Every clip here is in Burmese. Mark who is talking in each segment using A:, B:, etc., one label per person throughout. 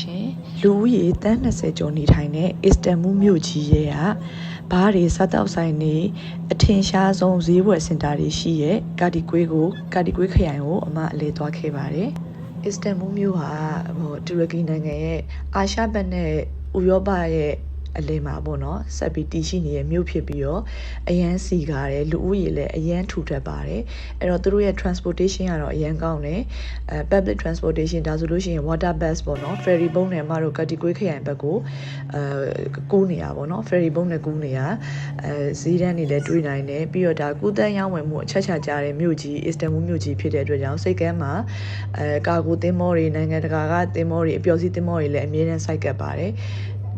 A: ရှင်လူဦးရေတန်း20ကျော်နေထိုင်တဲ့အစ္စတန်ဘူမြို့ကြီးရဲ့ကဘားတွေစားတောက်ဆိုင်တွေအထင်ရှားဆုံးဈေးဝယ်စင်တာတွေရှိရဲ့ကာဒီကွေးကိုကာဒီကွေးခရိုင်ကိုအမအလဲသွားခဲ့ပါတယ်အစ္စတန်ဘူမြို့ဟာဟိုတူရကီနိုင်ငံရဲ့အာရှဘက်နဲ့ဥရောပရဲ့ အလယ်မှာပေါ့နော်ဆက်ပြီးတည်ရှိနေတဲ့မြို့ဖြစ်ပြီးတော့အရန်စီကားတယ်လူဦးရေလည်းအရန်ထူထပ်ပါတယ်အဲ့တော့သူတို့ရဲ့ transportation ကတော့အရန်ကောင်းတယ်အဲ public transportation ဒါဆိုလို့ရှိရင် water bus ပေါ့နော် ferry boat နဲ့မတို့ကတိကွေးခရိုင်ဘက်ကိုအဲကူးနေရပေါ့နော် ferry boat နဲ့ကူးနေရအဲဈေးတန်းတွေလည်းတွေးနိုင်တယ်ပြီးတော့ဒါကုသန်းရောင်းဝယ်မှုအချက်ချကြတဲ့မြို့ကြီး Istanbul မြို့ကြီးဖြစ်တဲ့အတွက်ကြောင့်စိတ်ကမ်းမှာအဲကာဂိုသင်းမောတွေနိုင်ငံတကာကသင်းမောတွေအပျော်စီးသင်းမောတွေလည်းအမြဲတမ်းစိုက်ကပ်ပါတယ်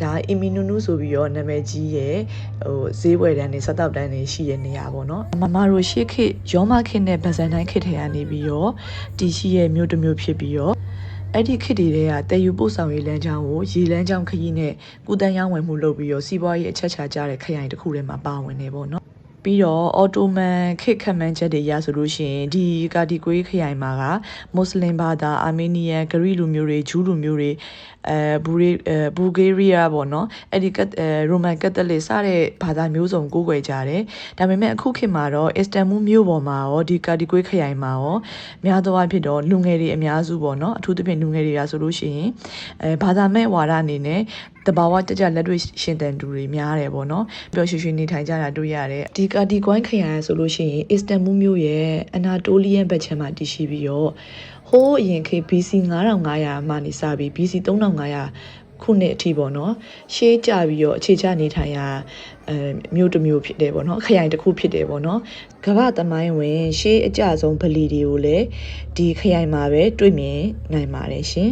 A: ဒါအီမီနူနူဆိုပြီးတော့နာမည်ကြီးရဲ့ဟိုဈေးဝယ်တန်းတွေစက်တောက်တန်းတွေရှိတဲ့နေရာပေါ့နော်မမတို့ရှေ့ခေတ်ရောမခေတ်နဲ့ဗန်ဇန်တိုင်းခေတ်ထဲကနေပြီးတော့တီရှိရဲ့မြို့တစ်မြို့ဖြစ်ပြီးတော့အဲ့ဒီခေတ်တွေကတည်ယူပို့ဆောင်ရေးလမ်းကြောင်းကိုရေလမ်းကြောင်းခရီးနဲ့ကုတန်းရောင်းဝယ်မှုလုပ်ပြီးတော့စီးပွားရေးအချက်ချကြတဲ့ခရိုင်တစ်ခုထဲမှာပါဝင်နေပေါ့နော် ပြီးတော့အော်တိုမန်ခေတ်ခတ်မှန်းချက်တွေရဆိုလို့ရှိရင်ဒီကာဒီကွေးခရိုင်မှာကမွတ်စလင်ဘာသာအာမေးနီးယန်ဂရိလူမျိုးတွေဂျူးလူမျိုးတွေအဲဘူရီအဲဘူဂေးရီးယားပေါ့နော်အဲ့ဒီကတ်အဲရိုမန်ကက်သလစ်စတဲ့ဘာသာမျိုးစုံကိုးကွယ်ကြတယ်ဒါပေမဲ့အခုခေတ်မှာတော့အစ္စတန်ဘူမြို့ပေါ်မှာရောဒီကာဒီကွေးခရိုင်မှာရောများသောအားဖြင့်တော့လူငယ်တွေအများစုပေါ့နော်အထူးသဖြင့်လူငယ်တွေကဆိုလို့ရှိရင်အဲဘာသာမဲ့ဝါဒအနေနဲ့ တဘာဝတကြလက်တွေ့ရှင်တန်သူတွေများတယ်ပေါ့နော်ပျော်ရွှင်ရွှင်နေထိုင်ကြတာတွေ့ရတယ်ဒီကာဒီကွိုင်းခရိုင်ဆိုလို့ရှိရင်အစ္စတန်ဘူမြို့ရဲ့အနာတိုလီယန်ဘက်ခြမ်းမှာတည်ရှိပြီးတော့ဟိုးအရင်ခေတ် BC 9500မှနေစပြီး BC 3500ခုနှစ်အထိပေါ့နော်ရှေးကြပြီးတော့အခြေချနေထိုင်ရာအဲမြို့တစ်မြို့ဖြစ်တယ်ပေါ့နော်ခရိုင်တစ်ခုဖြစ်တယ်ပေါ့နော်ကမ္ဘာသမိုင်းဝင်ရှေးအကြဆုံးဗလီတွေကိုလည်းဒီခရိုင်မှာပဲတွေ့မြင်နိုင်ပါတယ်ရှင်